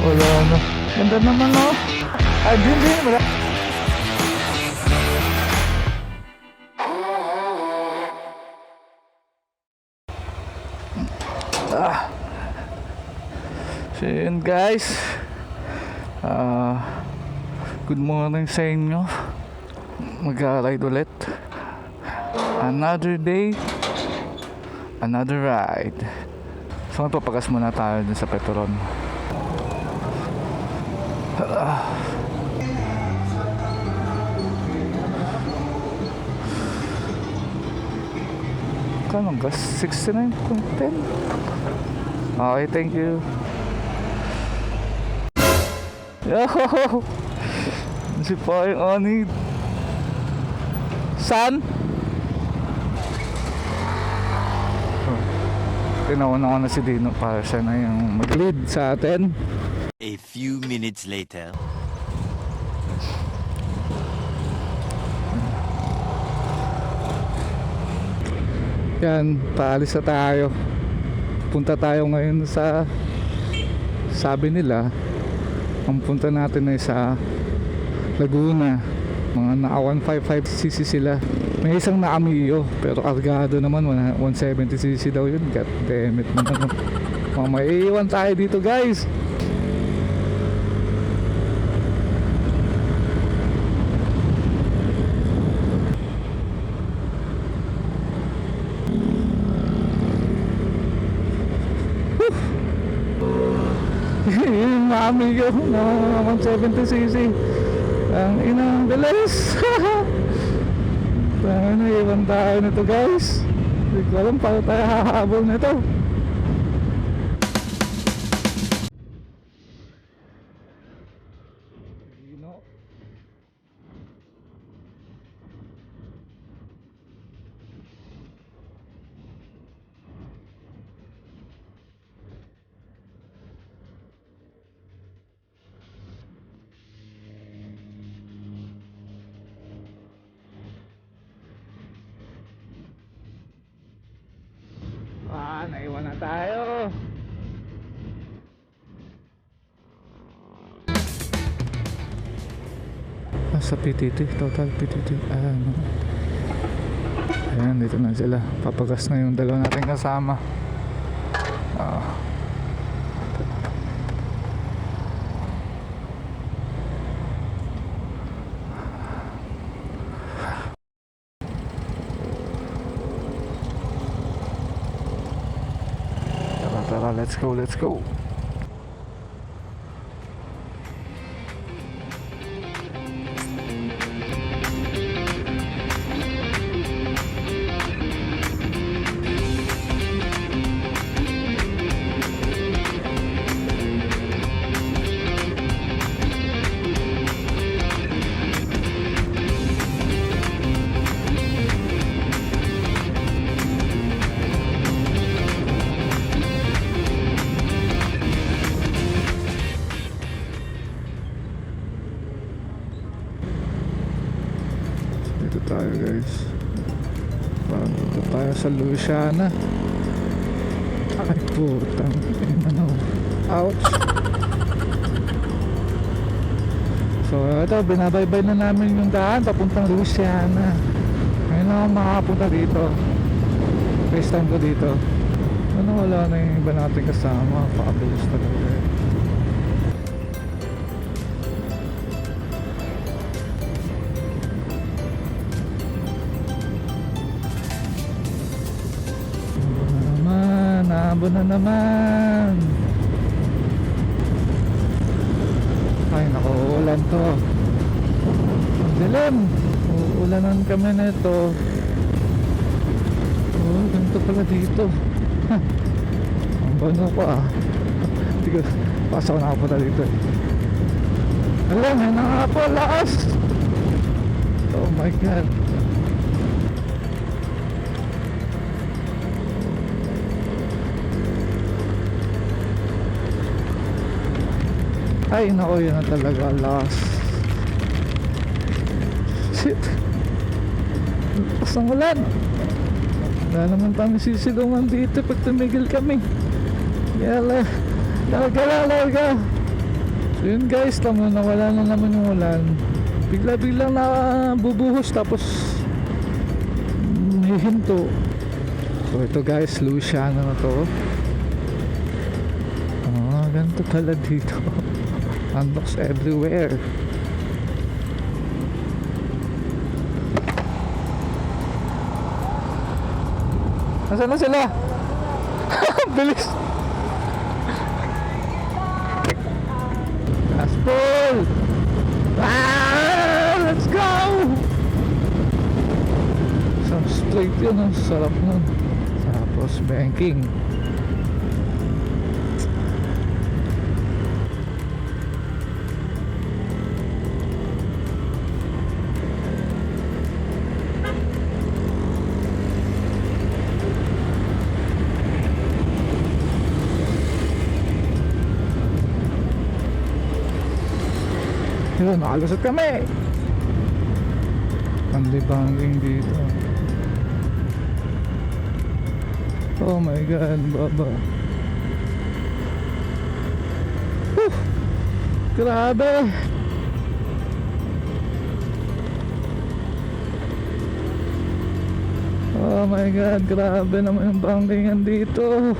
wala na. Ganda naman oh. Ah, din din. Wala. Ah. So yun guys. Ah, good morning sa inyo. Mag-ride ulit. Another day, another ride. So magpapagas muna tayo dun sa Petron. Kano gas? 69.10? Okay, thank you. Yo! Si Poy Oni. San? Tinauna ko na si Dino para siya na yung mag-lead sa atin. A few minutes later. Yan, paalis na tayo. Punta tayo ngayon sa sabi nila ang punta natin ay sa Laguna. Mga na 155cc sila. May isang na Amiyo pero kargado naman 170cc daw yun. God damn it naman. Mga maiiwan tayo dito guys. Ko na 170cc ang inang bilis. Tanga na iwan tayo nito guys. Hindi ko alam paano tayo hahabol nito sa PTT, total PTT. Ah, ano. Ayan, dito na sila. Papagas na yung dalawa natin kasama. Ah. Tara, tara, let's go, let's go. Louisiana. Ay putang ina no. Ouch. So ito, binabaybay na namin yung daan papuntang Louisiana. Ngayon na ako makapunta dito. First time ko dito. Ano wala na yung iba natin kasama. Pakabilis talaga na naman. Ay, naku, uulan to. Ang dilim. Uulanan kami nito. Oh, ganito pala dito. Ang bano ko ah. Hindi ko, pasok na ako pala dito. eh. Alam, yan na nga po, lakas. Oh my God. Ay, nako, yun na talaga. Last. Shit. Lakas ng ulan. Wala naman kami sisilungan dito pag tumigil kami. Yala. Larga na, larga. So yun guys, tamo na wala na naman yung ulan. Bigla-biglang na bubuhos tapos may hinto. So ito guys, Luciano na to. Ah, ganito pala dito. Unlocks everywhere. Nasaan na sila? Bilis! Gaspol! Ah! Let's go! So straight yun, ang sarap nun. Tapos banking. Yun, nakalusot kami! Ang libanging dito. Oh my god, baba. Whew! Grabe! Oh my god, grabe naman yung bangkingan dito.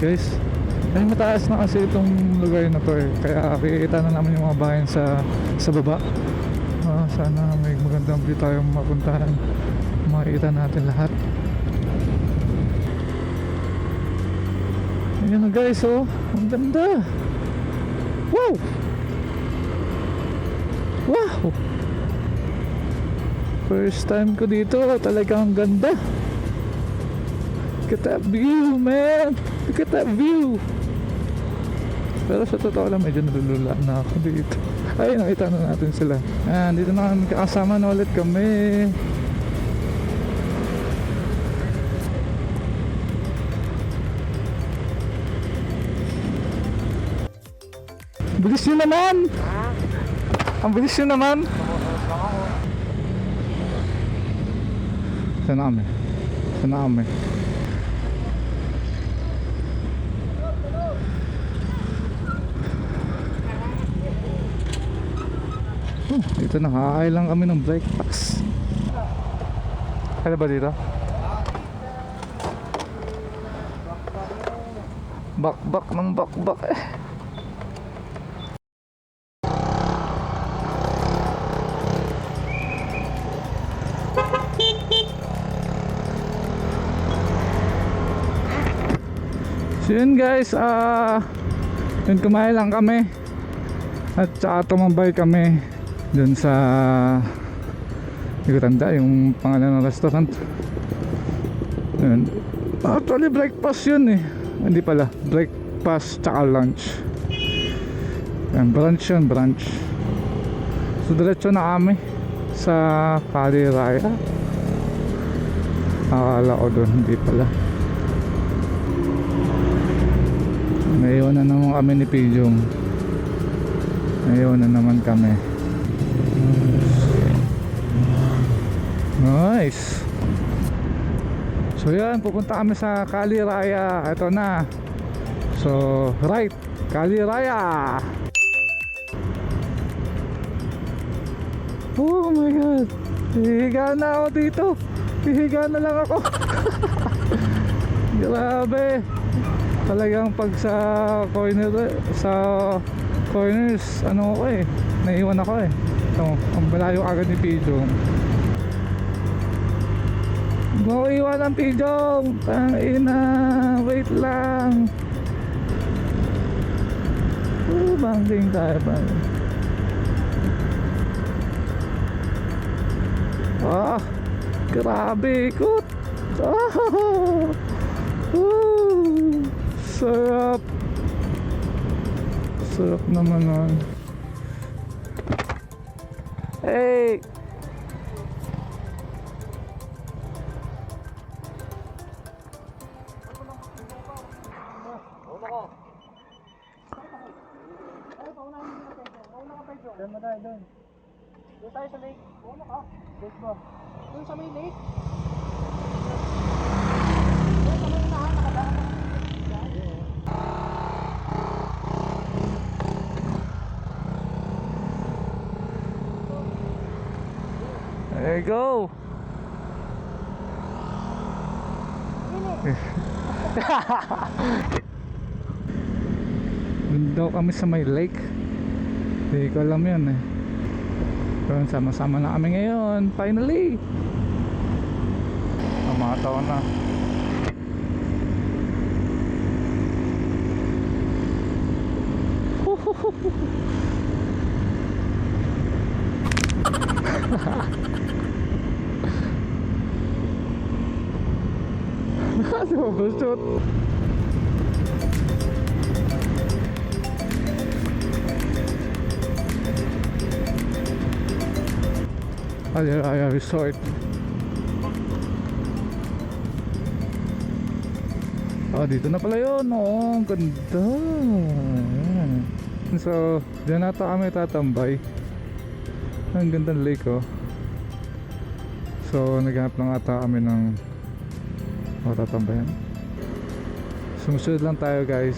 Guys? Ay mataas na kasi itong lugar na to eh. Kaya kikita na naman yung mga bayan sa sa baba. Ah, sana may magandang view tayong mapuntahan. Makikita natin lahat. Ayan na guys oh. Ang ganda. Wow! Wow! First time ko dito, talagang ganda. Look at that view, man. Look at that view. Pero sa totoo lang, medyo nalulula na ako dito. Ay, nakita na natin sila. Ayan, dito na kami kakasama na ulit kami. Bilis nyo naman! Ang bilis nyo naman! Sana kami. Sana kami. Oh, dito nakakain lang kami ng breakfast. Ano ba dito? Bakbak ng bakbak eh. So yun guys, ah yun kumain lang kami at saka tumambay kami dun sa hindi ko tanda yung pangalan ng restaurant. Yun actually breakfast yun eh. Hindi pala. Breakfast tsaka lunch. Yan brunch yun brunch. So diretso na kami sa Kali Raya. Akala ko doon hindi pala. Ngayon na naman kami ni Pijong. Ngayon na naman kami. Nice. So yan, pupunta kami sa Kali Raya. Ito na. So, right. Kali Raya. Oh my God. Hihiga na ako dito. Hihiga na lang ako. Grabe. Talagang pag sa corner sa corners ano ko eh naiwan ako eh. So, ang malayo agad ni Pijong. Go iwan ang Pijong! Tangina! Wait lang! Uh, bangking tayo bangking. Ah! Grabe ikot! Ah! Woo! Sarap! Sarap naman nun. Hey! Ka. Lake ba? Doon sa may lake. There you go! Doon daw kami sa may lake. Hindi ko alam yun eh. Pero sama-sama na kami ngayon. Finally! Ang mga taon na. Overshot. Aliraya Resort. Oh, dito na pala yun. Oh, ang ganda. Ayan. So, dyan nata kami tatambay. Ang ganda ng lake, oh. So, naghanap lang ata kami ng o tatambayan sumusunod lang tayo guys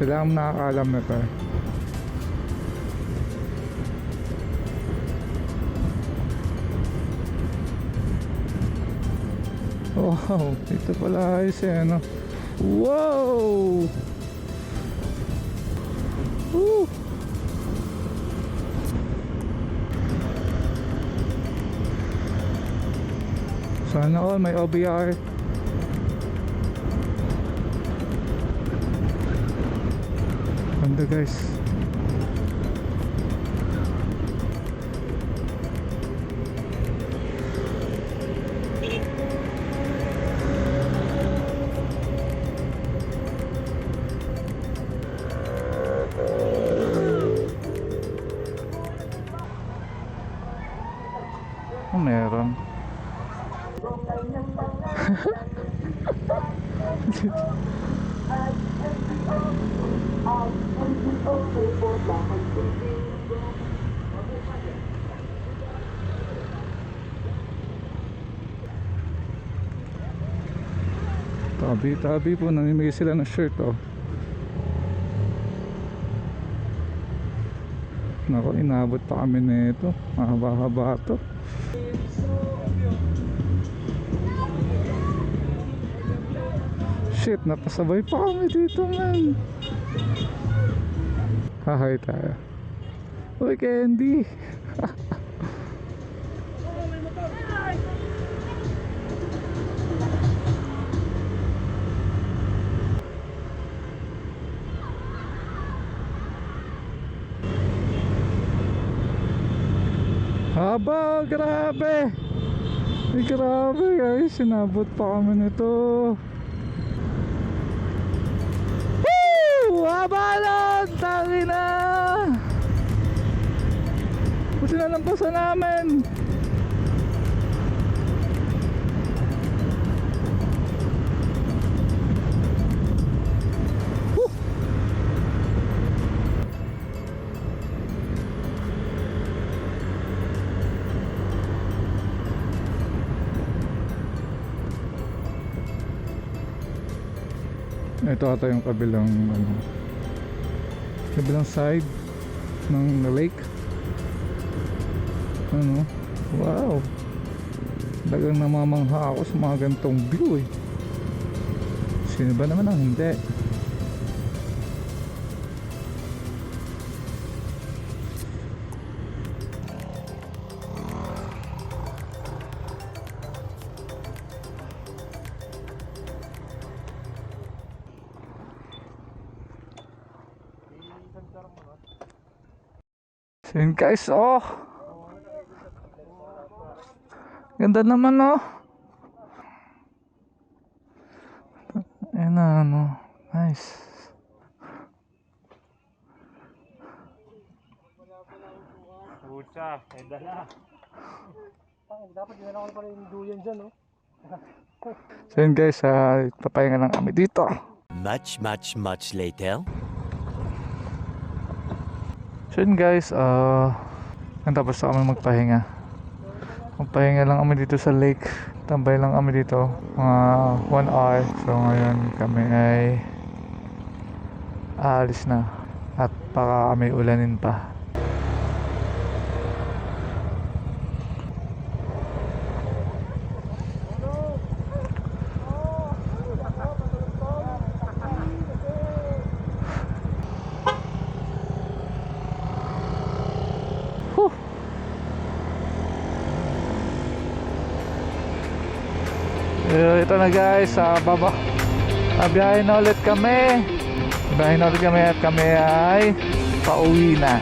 sila ang nakakaalam na to wow dito pala ayos eh ano wow Woo! Sana all may OBR Ganda guys. Tabi-tabi po, namimigay sila ng shirt oh. Nako, inabot pa kami nito. Mahaba-haba to. Shit, napasabay pa kami dito man. Hahay tayo. Uy, Candy! Haba, grabe. Ay, grabe guys, sinabot pa kami nito. Woo! Haba lang, tangi na. Buti na lang sa namin. Ito ata yung kabilang ano, kabilang side ng lake. Ano? Wow. Dagang namamangha ako sa mga gantong view eh. Sino ba naman ang hindi? So yun guys, oh. Ganda naman oh. Ayan na ano. Nice. Pucha, may dala. dapat dinala ko pala yung duyan dyan, no? So yun guys, ah, papahinga lang kami dito. Much, much, much later. So yun guys, ah, natapos na kami magpahinga. Magpahinga lang kami dito sa lake. Tambay lang kami dito, mga 1 hour. So ngayon kami ay aalis na. At baka kami ulanin pa. Whew. Eh, ito na guys, sa baba. Ah, biyahe na ulit kami. Biyahe na ulit kami at kami ay pauwi na.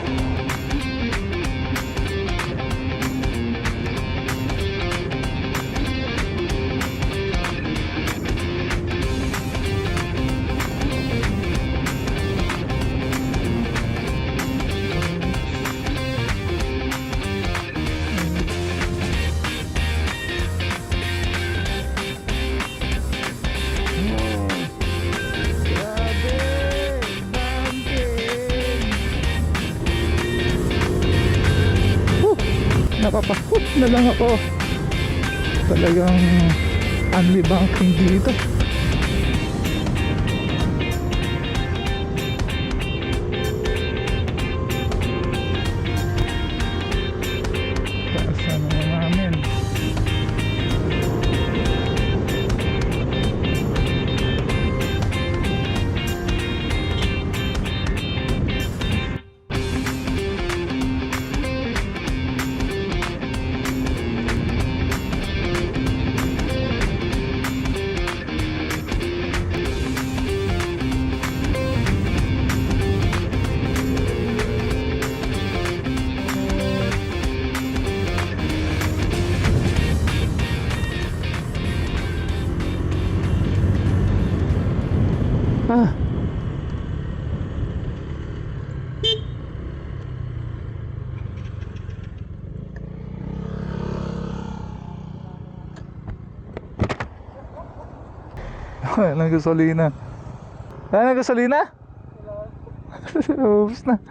Na lang ako. Talagang only banking dito. Ay, ng gasolina. Ay, ng gasolina? Ubus na.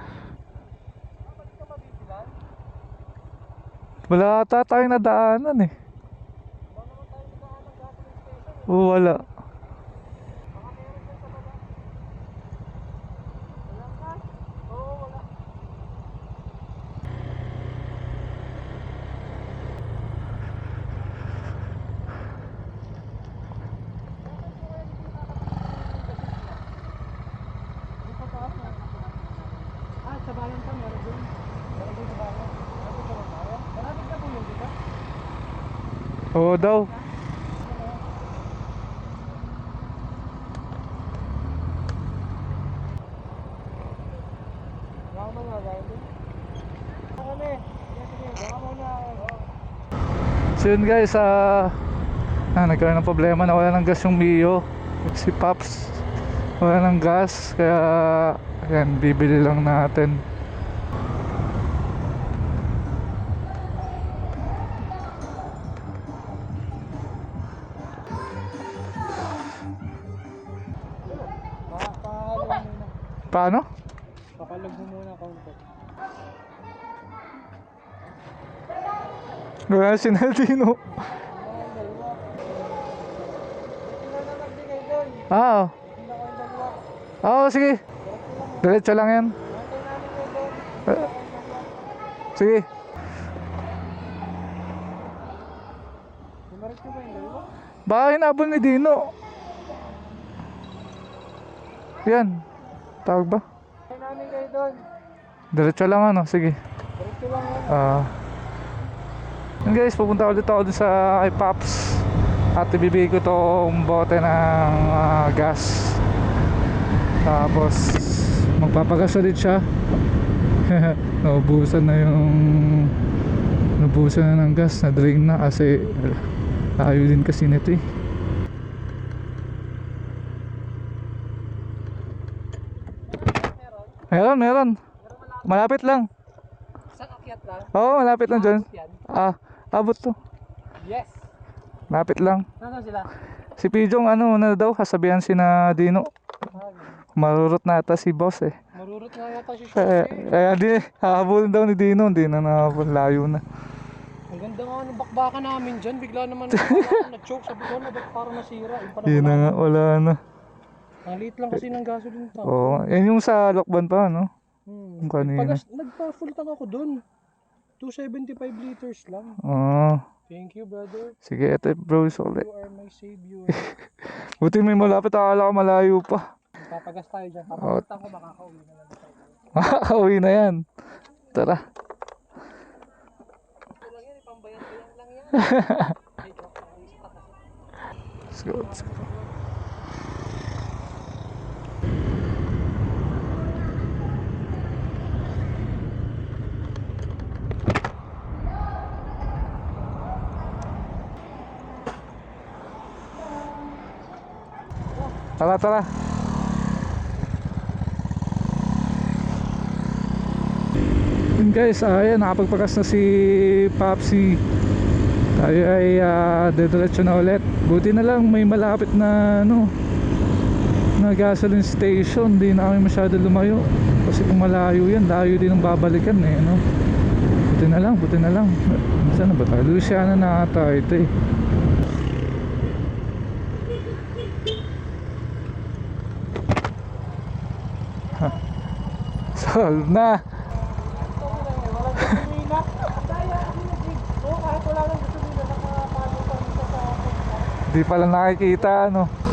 Wala ata tayong nadaanan eh. Wala. Ah, sa bayan pa, meron doon. Meron doon sa bayan. Meron doon sa bayan. Malapit na po yun, di ba? Oo daw. Baka mo nga, gawin doon. Kami. Sige, baka mo na. So yun guys, ah, ah nagkaroon ng problema na wala ng gas yung Mio. Si Pops, wala ng gas. Kaya, yan, bibili lang natin. Paano? Papalog mo muna kaunti. Wala si Naldino. Ah, Hindi ko yung dalawa. oo, sige. Diretso lang yan. Eh, sige. Baka hinabol ni Dino. Yan. Tawag ba? Antay namin kayo doon. Diretso lang ano, sige. Diretso lang yan. Ah. yun guys, pupunta ulit ako sa kay Pops. At ibibigay ko tong bote ng ah, gas. Tapos magpapagas ulit siya. naubusan na yung naubusan na ng gas na drain na kasi layo din kasi nito eh meron meron malapit lang Sa akyat lang. oo malapit lang dyan Yan. ah abot to Yes. malapit lang Nasaan sila? si Pijong ano na daw kasabihan si na Dino marurot na ata si boss eh marurot nga yata si kaya, Shoshi. kaya di hahabulin daw ni Dino hindi na nahabol layo na Ang ganda nga ng bakbakan namin dyan. Bigla naman na-choke. Sabi ko na ba't parang nasira. Yun na nga, wala na. Ang liit lang kasi ng gasoline tank. Oo, yan yung sa Lokban pa, no? Hmm. Yung kanina. Nagpa-full tank ako dun. 275 liters lang. Oo. Thank you, brother. sige, ito bro, ulit. You are my savior. Buti may malapit, akala ko malayo pa. Papagas tayo dyan. Oh. Papagas ko, makakauwi na lang tayo. Makakauwi na yan. Tara. Ito lang yan, pambayan-bayan lang yan. Let's go, let's go. Tara, tara. Yun guys, ayan, nakapagpakas na si Papsi. Tayo ay uh, dediretso na ulit. Buti na lang may malapit na ano na gasoline station. Hindi na kami masyado lumayo. Kasi kung malayo yan, layo din ang babalikan eh. Ano? Buti na lang, buti na lang. Saan na ba tayo? Luciana na ata ito eh. Ha. Solve na. Ito mo lang eh, walang gasolina. Daya, hindi na dig. Oo, kahit wala lang gasolina, nakapalo pa rin siya sa akin. Di pala nakikita ano.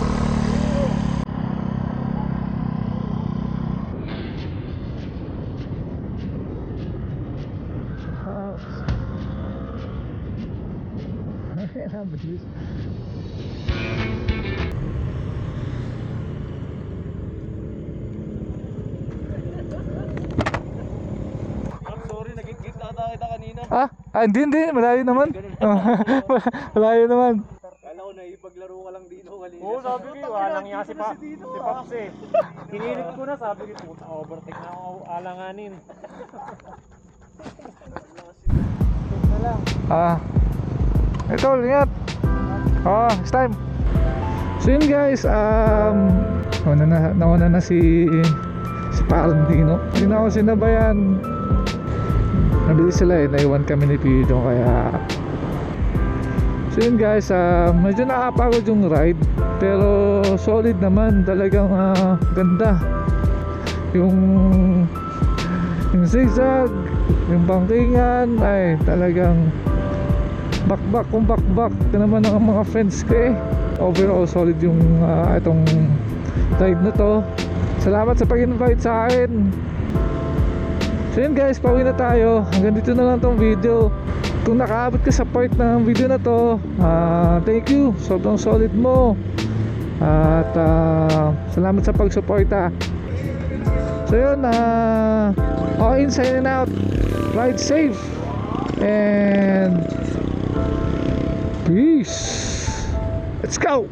Ah, ah hindi, hindi. Malayo naman. Malayo naman. Kala ko na ipaglaro ka lang dito kanina. Oo, sabi ko, walang nga si, pa, si Paps eh. Hinilit ko na, sabi ko, puta, overtake na ako alanganin. Ah. Ito, ingat. Oh, it's time. So yun guys, um, nauna na, nauna na si si Parandino. Hindi na ako sinabayan. Nabilis sila eh, naiwan kami ni Pido kaya So yun guys, ah, medyo nakapagod yung ride pero solid naman, talagang ah, ganda. Yung yung zigzag, yung bangkingan ay talagang bakbak kung bakbak. Ito naman ang mga friends ko eh. Overall solid yung ah, itong ride na to. Salamat sa pag-invite sa akin so yun guys pauwi na tayo. Hanggang dito na lang tong video. Kung nakaabot ka sa part ng video na to ah, thank you. Sobrang solid mo. At ah, salamat sa pagsuporta. So yun ah all in signing out. Ride safe. And peace. Let's go